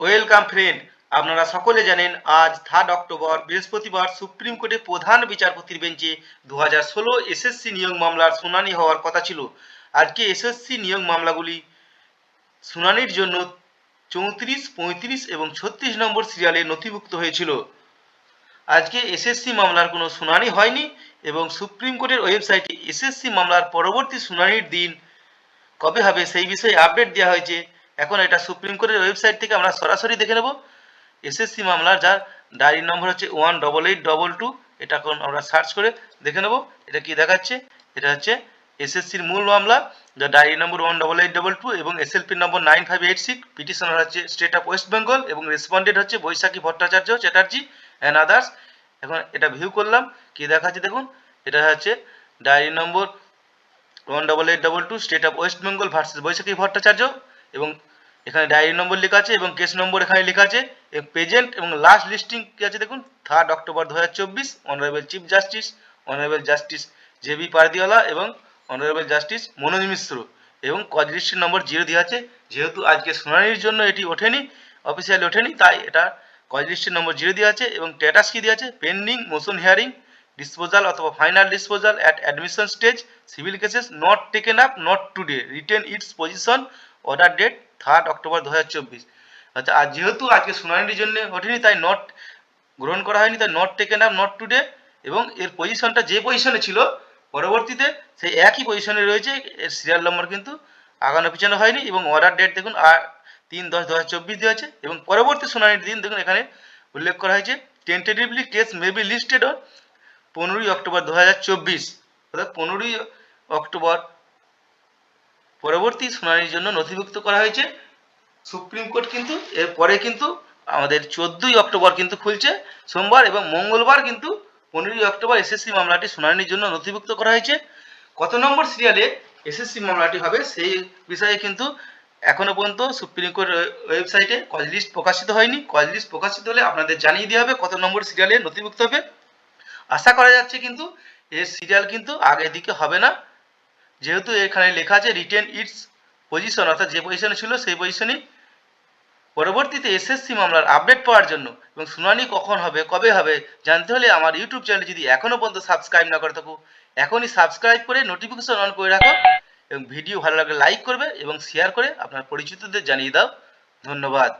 Welcome friend, আপনারা সকলে জানেন আজ থার্ড অক্টোবর, বৃহস্পতিবার সুপ্রিম কোর্টে প্রধান বিচারপতির বেঞ্চে দু হাজার ষোলো এসএসসি নিয়োগ মামলার শুনানি হওয়ার কথা ছিল। আজকে এসএসসি নিয়োগ মামলাগুলি শুনানির জন্য চৌত্রিশ, পঁয়ত্রিশ এবং ছত্রিশ নম্বর সিরিয়ালে নথিভুক্ত হয়েছিল। আজকে এসএসসি মামলার কোনো শুনানি হয়নি এবং সুপ্রিম কোর্টের ওয়েবসাইটে এসএসসি মামলার পরবর্তী শুনানির দিন কবে হবে সেই বিষয়ে আপডেট দেওয়া হয়েছে। এখন এটা সুপ্রিম কোর্টের ওয়েবসাইট থেকে আমরা সরাসরি দেখে নেব। এসএসসি মামলার যার ডায়েরি নম্বর হচ্ছে one double eight double two এটা এখন আমরা সার্চ করে দেখে নেব। এটা কি দেখাচ্ছে? এটা হচ্ছে এসএসসির মূল মামলা যা diary number one double eight double two এবং SLP number nine five eight six petitioner হচ্ছে স্টেট অফ ওয়েস্ট বেঙ্গল এবং রেসপন্ডেন্ট হচ্ছে বৈশাখী ভট্টাচার্য চ্যাটার্জি অ্যান্ড আদার্স এখন এটা ভিউ করলাম, কি দেখাচ্ছে দেখুন? এটা হচ্ছে diary number one double eight double two state of West Bengal versus Baishakhi Bhattacharya এবং এখানে ডায়েরি নম্বর লেখা আছে এবং কেস নম্বর এখানে লেখা আছে প্রেজেন্ট এবং লাস্ট লিস্টিং কি আছে দেখুন? থার্ড অক্টোবর দু হাজার চব্বিশ honourable chief justice honourable justice J B Pardiwala এবং অনারেবল জাস্টিস মনোজ মিশ্র এবং কজ লিস্টের নম্বর জিরো দেওয়া আছে। যেহেতু আজকে শুনানির জন্য এটি ওঠেনি অফিসিয়ালি ওঠেনি, তাই এটা কজ নম্বর জিরো দেওয়া আছে এবং স্ট্যাটাস কি দেওয়া আছে? পেন্ডিং মোশন হিয়ারিং ডিসপোজাল অথবা final disposal at admission stage civil cases not taken up not today written its position order date third October দু হাজার চব্বিশ আচ্ছা আর যেহেতু আজকে শুনানির জন্য ওঠেনি, তাই নট গ্রহণ করা হয়নি, তাই not taken up not today এবং এর পজিশনটা যে পজিশনে ছিল, পরবর্তীতে সেই একই পজিশনে রয়েছে, এর সিরিয়াল নম্বর কিন্তু আগানো পিছানো হয়নি, এবং অর্ডার ডেট দেখুন আর তিন দশ দু হাজার চব্বিশ দেওয়া আছে, এবং পরবর্তী শুনানির দিন দেখুন, এখানে উল্লেখ করা হয়েছে tentatively case may be listed on পনেরোই অক্টোবর দু হাজার চব্বিশ, অর্থাৎ পনেরোই অক্টোবর পরবর্তী শুনানির জন্য নথিভুক্ত করা হয়েছে। সুপ্রিম কোর্ট কিন্তু এরপরে কিন্তু আমাদের চোদ্দই অক্টোবর কিন্তু খুলছে, সোমবার এবং মঙ্গলবার কিন্তু পনেরোই অক্টোবর এসএসসি মামলাটি শুনানির জন্য নথিভুক্ত করা হয়েছে। কত নম্বর সিরিয়ালে এসএসসি মামলাটি হবে সেই বিষয়ে কিন্তু এখনও পর্যন্ত সুপ্রিম কোর্ট ওয়েবসাইটে কজ লিস্ট প্রকাশিত হয়নি। কজ লিস্ট প্রকাশিত হলে আপনাদের জানিয়ে দেওয়া হবে কত নম্বর সিরিয়ালে নথিভুক্ত হবে। আশা করা যাচ্ছে কিন্তু এর সিরিয়াল কিন্তু আগের দিকে হবে না। যেহেতু এখানে লেখা আছে রিটেন ইটস পজিশন অর্থাৎ যে পজিশনে ছিল সেই পজিশনই পরবর্তীতে এসএসসি মামলার আপডেট পাওয়ার জন্য এবং শুনানি কখন হবে, কবে হবে, জানতে হলে আমার ইউটিউব চ্যানেল যদি এখনও পর্যন্ত সাবস্ক্রাইব না করে থাকো, এখনই সাবস্ক্রাইব করে নোটিফিকেশন অন করে রাখো এবং ভিডিও ভালো লাগলে লাইক করবে এবং শেয়ার করে আপনার পরিচিতদের জানিয়ে দাও। ধন্যবাদ।